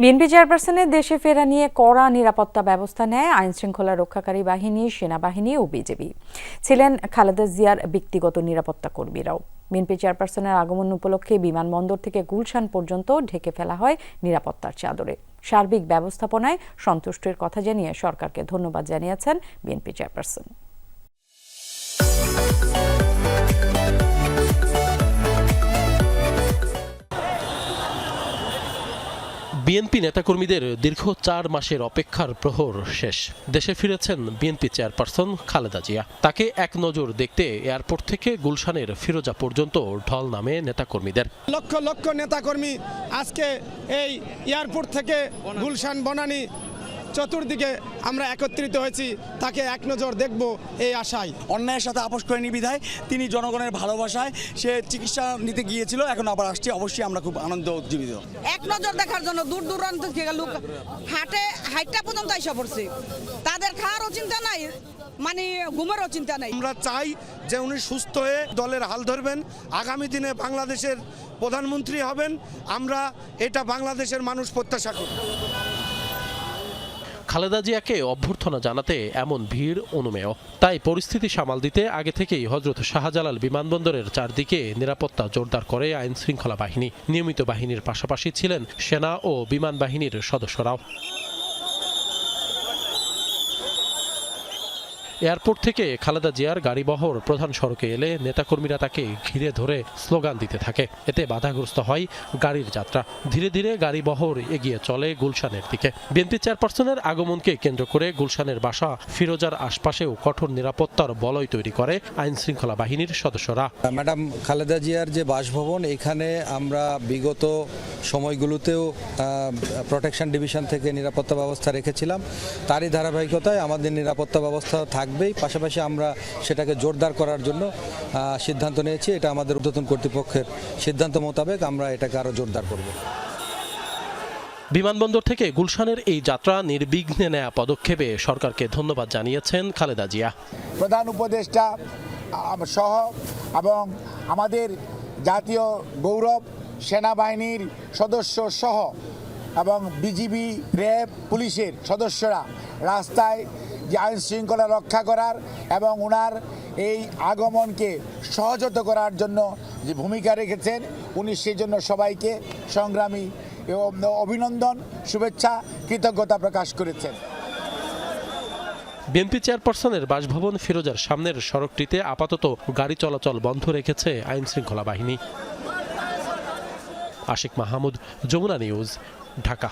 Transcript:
BNP চেয়ারপারসনের দেশে ফেরা নিয়ে কড়া নিরাপত্তা ব্যবস্থা নেয় আইন শৃঙ্খলা রক্ষাকারী বাহিনী, সেনাবাহিনী ও বিজেপি ছিলেন খালেদা জিয়ার ব্যক্তিগত নিরাপত্তা কর্মীরাও। বিএনপি চেয়ারপারসনের আগমন উপলক্ষে বিমানবন্দর থেকে গুলশান পর্যন্ত ঢেকে ফেলা হয় নিরাপত্তার চাদরে। সার্বিক ব্যবস্থাপনায় সন্তুষ্টির কথা জানিয়ে সরকারকে ধন্যবাদ জানিয়েছেন বিএনপি চেয়ারপারসন। বিএনপি নেতাকর্মীদের দীর্ঘ চার মাসের অপেক্ষার প্রহর শেষ। দেশে ফিরেছেন বিএনপি চেয়ারপারসন খালেদা জিয়া। তাকে এক নজর দেখতে এয়ারপোর্ট থেকে গুলশানের ফিরোজা পর্যন্ত ঢল নামে নেতাকর্মীদের। লক্ষ লক্ষ নেতাকর্মী আজকে এই এয়ারপোর্ট থেকে গুলশান বনানী চতুর্দিকে আমরা একত্রিত হয়েছি তাকে এক নজর দেখব এই আশায়। অন্যায়ের সাথে আপোষ করেনি বিধায় তিনি জনগণের ভালোবাসায় সে চিকিৎসা নিতে গিয়েছিল এখন আবার আসছে অবশ্যই আমরা খুব আনন্দ উজ্জীবিত। এক নজর দেখার জন্য দূর দূরান্ত থেকে লোক হাটে হাইটটা পর্যন্ত এসে পড়ছে। তাদের খাওয়ারও চিন্তা নাই মানে ঘুমেরও চিন্তা নাই। আমরা চাই যে উনি সুস্থ হয়ে দলের হাল ধরবেন আগামী দিনে বাংলাদেশের প্রধানমন্ত্রী হবেন আমরা এটা বাংলাদেশের মানুষ প্রত্যাশা করি। খালেদা জিয়াকে অভ্যর্থনা জানাতে এমন ভিড় অনুমেয়। তাই পরিস্থিতি সামাল দিতে আগে থেকেই হজরত শাহজালাল বিমানবন্দরের চারদিকে নিরাপত্তা জোরদার করে আইন শৃঙ্খলা বাহিনী, নিয়মিত বাহিনীর পাশাপাশি ছিলেন সেনা ও বিমান বাহিনীর সদস্যরাও। এয়ারপোর্ট থেকে খালেদা জিয়ার গাড়িবহর প্রধান সড়কে এলে নেতাকর্মীরা তাকে ঘিরে ধরে স্লোগান দিতে থাকে। এতে বাধাগ্রস্ত হয় গাড়ির যাত্রা। ধীরে ধীরে গাড়িবহর এগিয়ে চলে গুলশানের দিকে। বিএনপি চেয়ারপারসনের আগমনকে কেন্দ্র করে গুলশানের বাসা ফিরোজার আশপাশেও কঠোর নিরাপত্তার বলয় তৈরি করে আইন শৃঙ্খলা বাহিনীর সদস্যরা। ম্যাডাম খালেদা জিয়ার যে বাসভবন, এখানে আমরা বিগত সময়গুলোতেও প্রোটেকশন ডিভিশন থেকে নিরাপত্তা ব্যবস্থা রেখেছিলাম। তারই ধারাবাহিকতায় আমাদের নিরাপত্তা ব্যবস্থা থাকবেই। পাশাপাশি আমরা সেটাকে জোরদার করার জন্য সিদ্ধান্ত নিয়েছি। এটা আমাদের ঊর্ধ্বতন কর্তৃপক্ষের সিদ্ধান্ত মোতাবেক আমরা এটাকে আরও জোরদার করব। বিমানবন্দর থেকে গুলশানের এই যাত্রা নির্বিঘ্নে নেয়া পদক্ষেপে সরকারকে ধন্যবাদ জানিয়েছেন খালেদা জিয়া। প্রধান উপদেষ্টা সহ এবং আমাদের জাতীয় গৌরব সেনাবাহিনীর সদস্য সহ এবং বিজিবি, র্যাব, পুলিশের সদস্যরা রাস্তায় যে আইন শৃঙ্খলা রক্ষা করার এবং ওনার এই আগমনকে সহজত করার জন্য যে ভূমিকা রেখেছেন, উনি সেই জন্য সবাইকে সংগ্রামী এবং অভিনন্দন, শুভেচ্ছা, কৃতজ্ঞতা প্রকাশ করেছেন। বিএনপি চেয়ারপারসনের বাসভবন ফিরোজার সামনের সড়কটিতে আপাতত গাড়ি চলাচল বন্ধ রেখেছে আইন শৃঙ্খলা বাহিনী। আশিক মাহমুদ যমুনা নিউজ ঢাকা।